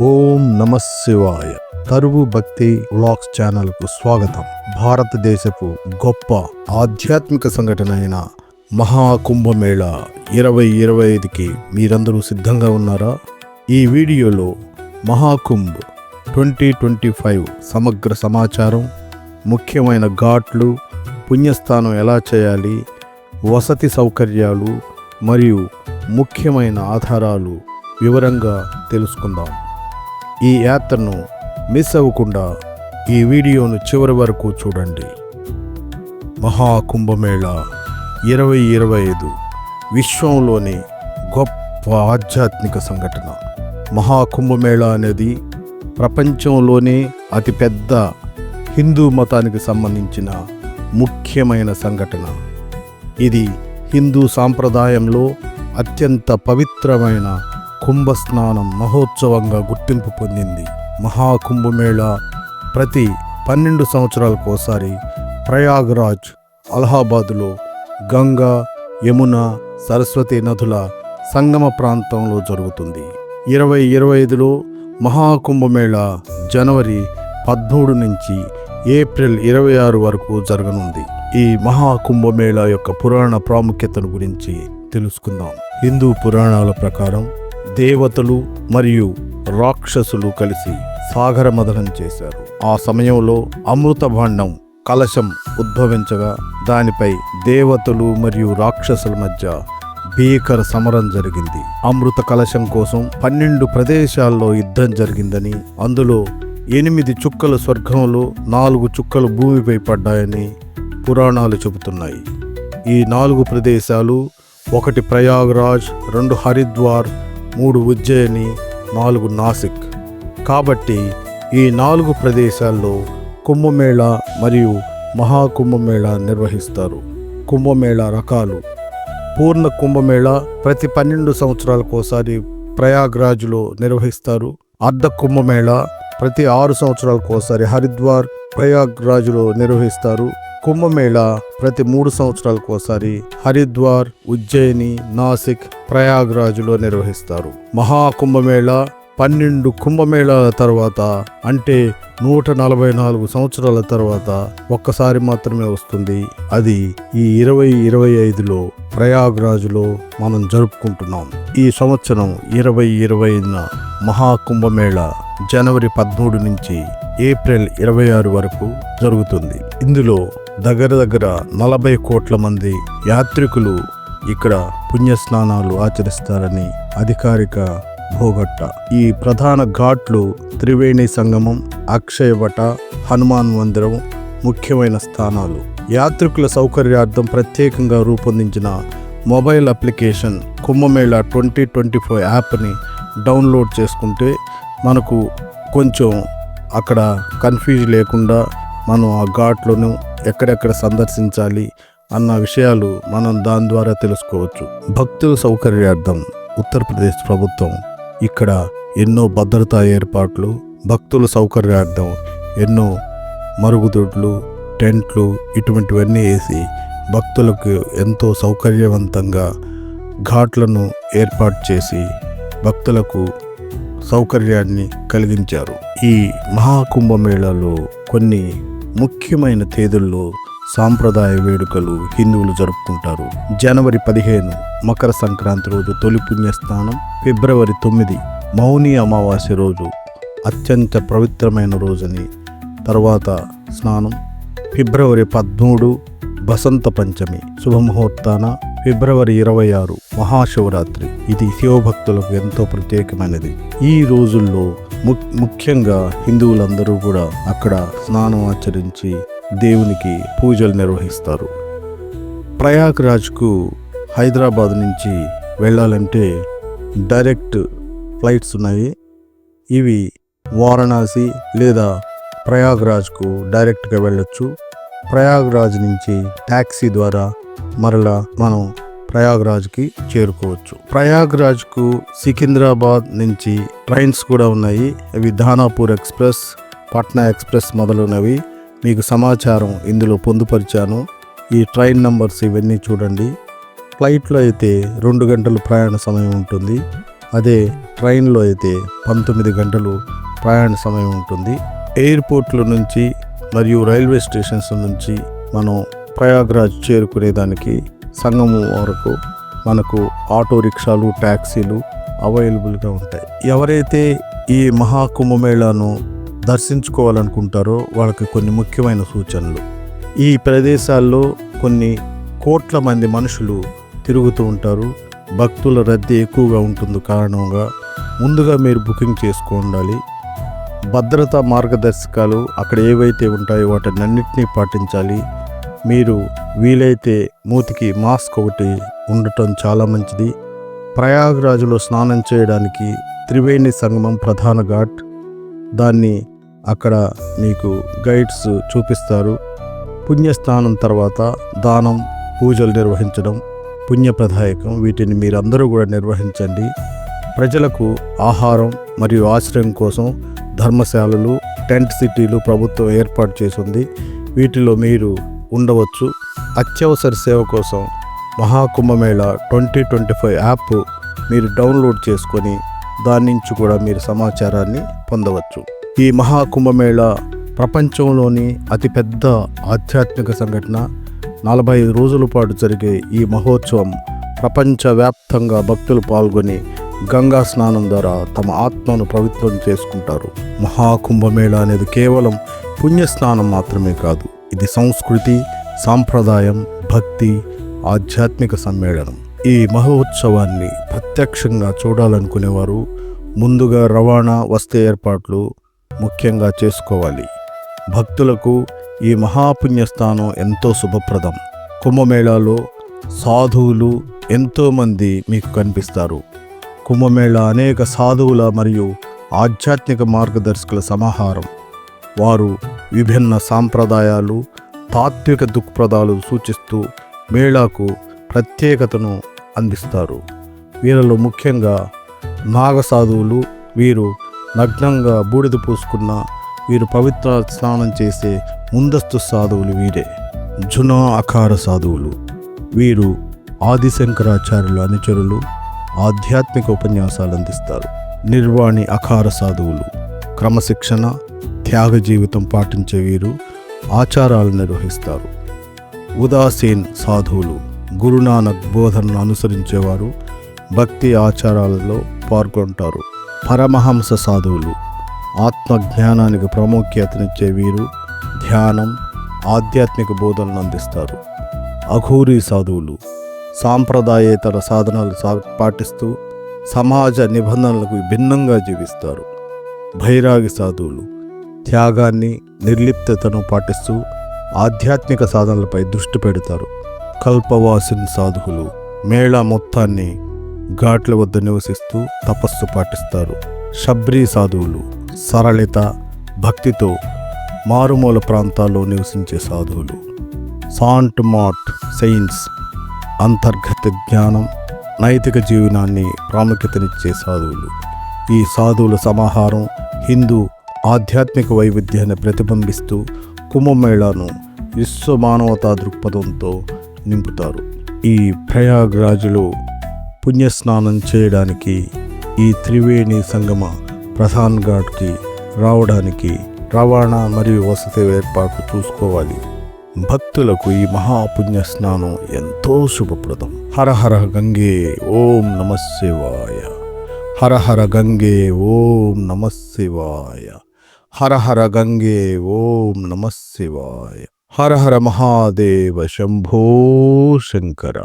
ఓం నమ శివాయ. తరువు భక్తి వ్లాగ్స్ ఛానల్కు స్వాగతం. భారతదేశపు గొప్ప ఆధ్యాత్మిక సంఘటన అయిన మహాకుంభమేళ ఇరవై ఇరవై ఐదుకి మీరందరూ సిద్ధంగా ఉన్నారా? ఈ వీడియోలో మహాకుంభ్ ట్వంటీ ట్వంటీ ఫైవ్ సమగ్ర సమాచారం ముఖ్యమైన ఘాట్లు పుణ్యస్థానం ఎలా చేయాలి వసతి సౌకర్యాలు మరియు ముఖ్యమైన ఆధారాలు వివరంగా తెలుసుకుందాం. ఈ యాత్రను మిస్ అవ్వకుండా ఈ వీడియోను చివరి వరకు చూడండి. మహాకుంభమేళ ఇరవై ఇరవై ఐదు విశ్వంలోని గొప్ప ఆధ్యాత్మిక సంఘటన. మహాకుంభమేళ అనేది ప్రపంచంలోనే అతిపెద్ద హిందూ మతానికి సంబంధించిన ముఖ్యమైన సంఘటన. ఇది హిందూ సాంప్రదాయంలో అత్యంత పవిత్రమైన కుంభస్నానం మహోత్సవంగా గుర్తింపు పొందింది. మహాకుంభమేళ ప్రతి పన్నెండు సంవత్సరాలకోసారి ప్రయాగ్రాజ్ అలహాబాదులో గంగా యమున సరస్వతి నదుల సంగమ ప్రాంతంలో జరుగుతుంది. ఇరవై ఇరవై ఐదులో మహాకుంభమేళ జనవరి పదమూడు నుంచి ఏప్రిల్ ఇరవై ఆరు వరకు జరగనుంది. ఈ మహాకుంభమేళ యొక్క పురాణ ప్రాముఖ్యతను గురించి తెలుసుకుందాం. హిందూ పురాణాల ప్రకారం దేవతలు మరియు రాక్షసులు కలిసి సాగర మదనం చేశారు. ఆ సమయంలో అమృత భాండం కలశం ఉద్భవించగా దానిపై దేవతలు మరియు రాక్షసుల మధ్య భీకర సమరం జరిగింది. అమృత కలశం కోసం పన్నెండు ప్రదేశాల్లో యుద్ధం జరిగిందని అందులో ఎనిమిది చుక్కలు స్వర్గంలో నాలుగు చుక్కలు భూమిపై పడ్డాయని పురాణాలు చెబుతున్నాయి. ఈ నాలుగు ప్రదేశాలు ఒకటి ప్రయాగ్రాజ్ రెండు హరిద్వార్ మూడు ఉజ్జయిని నాలుగు నాసిక్. కాబట్టి ఈ నాలుగు ప్రదేశాల్లో కుంభమేళ మరియు మహాకుంభమేళ నిర్వహిస్తారు. కుంభమేళ రకాలు. పూర్ణ కుంభమేళ ప్రతి పన్నెండు సంవత్సరాలకోసారి ప్రయాగ్రాజ్లో నిర్వహిస్తారు. అర్ధ కుంభమేళ ప్రతి ఆరు సంవత్సరాలకు ఒకసారి హరిద్వార్ ప్రయాగ్రాజ్లో నిర్వహిస్తారు. కుంభమేళ ప్రతి మూడు సంవత్సరాలకోసారి హరిద్వార్ ఉజ్జయిని నాసిక్ ప్రయాగ్రాజ్లో నిర్వహిస్తారు. మహాకుంభమేళా పన్నెండు కుంభమేళాల తర్వాత అంటే నూట నలభై నాలుగు సంవత్సరాల తర్వాత ఒక్కసారి మాత్రమే వస్తుంది. అది ఈ ఇరవై ఇరవై ఐదులో ప్రయాగ్రాజ్లో మనం జరుపుకుంటున్నాం. ఈ సంవత్సరం ఇరవై ఇరవై ఐదున మహాకుంభమేళ జనవరి పదమూడు నుంచి ఏప్రిల్ ఇరవై ఆరు వరకు జరుగుతుంది. ఇందులో దగ్గర దగ్గర నలభై కోట్ల మంది యాత్రికులు ఇక్కడ పుణ్యస్నానాలు ఆచరిస్తారని అధికారిక భోగట్ట ఈ ప్రధాన ఘాట్లు త్రివేణి సంగమం అక్షయవట హనుమాన్ మందిరం ముఖ్యమైన స్థానాలు. యాత్రికుల సౌకర్యార్థం ప్రత్యేకంగా రూపొందించిన mobile application Kumbh Mela twenty twenty five యాప్ని డౌన్లోడ్ చేసుకుంటే మనకు కొంచెం అక్కడ కన్ఫ్యూజ్ లేకుండా మనం ఆ ఘాట్లను ఎక్కడెక్కడ సందర్శించాలి అన్న విషయాలు మనం దాని ద్వారా తెలుసుకోవచ్చు. భక్తుల సౌకర్యార్థం ఉత్తరప్రదేశ్ ప్రభుత్వం ఇక్కడ ఎన్నో భద్రతా ఏర్పాట్లు భక్తుల సౌకర్యార్థం ఎన్నో మరుగుదొడ్లు టెంట్లు ఇటువంటివన్నీ వేసి భక్తులకు ఎంతో సౌకర్యవంతంగా ఘాట్లను ఏర్పాటు చేసి భక్తులకు సౌకర్యాన్ని కలిగించారు. ఈ మహాకుంభమేళాలో కొన్ని ముఖ్యమైన తేదీల్లో సాంప్రదాయ వేడుకలు హిందువులు జరుపుకుంటారు. జనవరి పదిహేను మకర సంక్రాంతి రోజు తొలి పుణ్యస్నానం ఫిబ్రవరి తొమ్మిది మౌని అమావాస్య రోజు అత్యంత పవిత్రమైన రోజుని. తర్వాత స్నానం ఫిబ్రవరి పదమూడు బసంత పంచమి శుభముహూర్తాన ఫిబ్రవరి ఇరవై ఆరు మహాశివరాత్రి. ఇది శివభక్తులకు ఎంతో ప్రత్యేకమైనది. ఈ రోజుల్లో ము ముఖ్యంగా హిందువులందరూ కూడా అక్కడ స్నానం ఆచరించి దేవునికి పూజలు నిర్వహిస్తారు. ప్రయాగ్రాజ్కు హైదరాబాద్ నుంచి వెళ్ళాలంటే డైరెక్ట్ ఫ్లైట్స్ ఉన్నాయి. ఇవి వారణాసి లేదా ప్రయాగ్రాజ్కు డైరెక్ట్గా వెళ్ళొచ్చు. ప్రయాగ్రాజ్ నుంచి ట్యాక్సీ ద్వారా మరలా మనం ప్రయాగ్రాజ్కి చేరుకోవచ్చు. ప్రయాగ్రాజ్కు సికింద్రాబాద్ నుంచి ట్రైన్స్ కూడా ఉన్నాయి. అవి ధానాపూర్ ఎక్స్ప్రెస్ పట్నా ఎక్స్ప్రెస్ మొదలైనవి. మీకు సమాచారం ఇందులో పొందుపరిచాను. ఈ ట్రైన్ నంబర్స్ ఇవన్నీ చూడండి. ఫ్లైట్లో అయితే రెండు గంటలు ప్రయాణ సమయం ఉంటుంది. అదే ట్రైన్లో అయితే పంతొమ్మిది గంటలు ప్రయాణ సమయం ఉంటుంది. ఎయిర్పోర్ట్ల నుంచి మరియు రైల్వే స్టేషన్స్ నుంచి మనం ప్రయాగ్రాజ్ చేరుకునేదానికి సంగమం వరకు మనకు ఆటో రిక్షాలు ట్యాక్సీలు అవైలబుల్గా ఉంటాయి. ఎవరైతే ఈ మహాకుంభమేళాను దర్శించుకోవాలనుకుంటారో వాళ్ళకి కొన్ని ముఖ్యమైన సూచనలు. ఈ ప్రదేశాల్లో కొన్ని కోట్ల మంది మనుషులు తిరుగుతూ ఉంటారు. భక్తుల రద్దీ ఎక్కువగా ఉంటుంది కారణంగా ముందుగా మీరు బుకింగ్ చేసుకో ఉండాలి. భద్రతా మార్గదర్శకాలు అక్కడ ఏవైతే ఉంటాయో వాటిని అన్నింటినీ పాటించాలి. మీరు వీలైతే మూతికి మాస్క్ ఒకటి ఉండటం చాలా మంచిది. ప్రయాగరాజులో స్నానం చేయడానికి త్రివేణి సంగమం ప్రధాన ఘాట్. దాన్ని అక్కడ మీకు గైడ్స్ చూపిస్తారు. పుణ్యస్నానం తర్వాత దానం పూజలు నిర్వహించడం పుణ్యప్రదాయకం వీటిని మీరందరూ కూడా నిర్వహించండి. ప్రజలకు ఆహారం మరియు ఆశ్రయం కోసం ధర్మశాలలు టెంట్ సిటీలు ప్రభుత్వం ఏర్పాటు చేసింది. వీటిలో మీరు ఉండవచ్చు. అత్యవసర సేవ కోసం Maha Kumbh Mela twenty twenty five app మీరు డౌన్లోడ్ చేసుకొని దాని నుంచి కూడా మీరు సమాచారాన్ని పొందవచ్చు. ఈ మహాకుంభమేళ ప్రపంచంలోని అతిపెద్ద ఆధ్యాత్మిక సంఘటన. నలభై ఐదు రోజుల పాటు జరిగే ఈ మహోత్సవం ప్రపంచవ్యాప్తంగా భక్తులు పాల్గొని గంగా స్నానం ద్వారా తమ ఆత్మను పవిత్రం చేసుకుంటారు. మహాకుంభమేళ అనేది కేవలం పుణ్యస్నానం మాత్రమే కాదు ఇది సంస్కృతి సాంప్రదాయం భక్తి ఆధ్యాత్మిక సమ్మేళనం. ఈ మహోత్సవాన్ని ప్రత్యక్షంగా చూడాలనుకునేవారు ముందుగా రవాణా వస్తు ఏర్పాట్లు ముఖ్యంగా చేసుకోవాలి. భక్తులకు ఈ మహాపుణ్యస్థానం ఎంతో శుభప్రదం. కుంభమేళాలో సాధువులు ఎంతోమంది మీకు కనిపిస్తారు. కుంభమేళ అనేక సాధువుల మరియు ఆధ్యాత్మిక మార్గదర్శకుల సమాహారం. వారు విభిన్న సాంప్రదాయాలు తాత్విక దృక్పథాలు సూచిస్తూ మేళాకు ప్రత్యేకతను అందిస్తారు. వీరిలో ముఖ్యంగా నాగ సాధువులు వీరు నగ్నంగా బూడిద పూసుకున్న వీరు పవిత్ర స్నానం చేసే ముందస్తు సాధువులు వీరే. జునా అకార సాధువులు. వీరు ఆదిశంకరాచార్యులు అనుచరులు ఆధ్యాత్మిక ఉపన్యాసాలు అందిస్తారు. నిర్వాణి అకార సాధువులు. క్రమశిక్షణ త్యాగ జీవితం పాటించే వీరు ఆచారాలు నిర్వహిస్తారు. ఉదాసీన్ సాధువులు. గురునానక్ బోధనను అనుసరించేవారు భక్తి ఆచారాలలో పాల్గొంటారు. పరమహంస సాధువులు. ఆత్మజ్ఞానానికి ప్రాముఖ్యతనిచ్చే వీరు ధ్యానం ఆధ్యాత్మిక బోధనలు అందిస్తారు. అఘోరీ సాధువులు సాంప్రదాయేతర సాధనాలు సా పాటిస్తూ సమాజ నిబంధనలకు భిన్నంగా జీవిస్తారు. భైరాగి సాధువులు త్యాగాన్ని నిర్లిప్తతను పాటిస్తూ ఆధ్యాత్మిక సాధనలపై దృష్టి పెడతారు. కల్పవాసిన్ సాధువులు మేళా మొత్తాన్ని ఘాట్ల వద్ద నివసిస్తూ తపస్సు పాటిస్తారు. షబ్రీ సాధువులు సరళిత భక్తితో మారుమూల ప్రాంతాల్లో నివసించే సాధువులు. సాంట్ మాట్ సెయిన్స్ అంతర్గత జ్ఞానం నైతిక జీవనాన్ని ప్రాముఖ్యతనిచ్చే సాధువులు. ఈ సాధువుల సమాహారం హిందూ ఆధ్యాత్మిక వైవిధ్యాన్ని ప్రతిబింబిస్తూ కుంభమేళాను విశ్వ మానవతా దృక్పథంతో నింపుతారు. ఈ ప్రయాగ్రాజులో పుణ్యస్నానం చేయడానికి ఈ త్రివేణి సంగమ ప్రధాన్ ఘాట్కి రావడానికి రవాణా మరియు వసతి ఏర్పాట్లు చూసుకోవాలి. భక్తులకు ఈ మహాపుణ్య స్నానం ఎంతో శుభప్రదం. హర హర గంగే ఓం నమ శివాయ. హర హర గంగే ఓం నమ శివాయ. హర హర గంగే ఓం నమ శివాయ. హర హర మహాదేవ శంభో శంకర.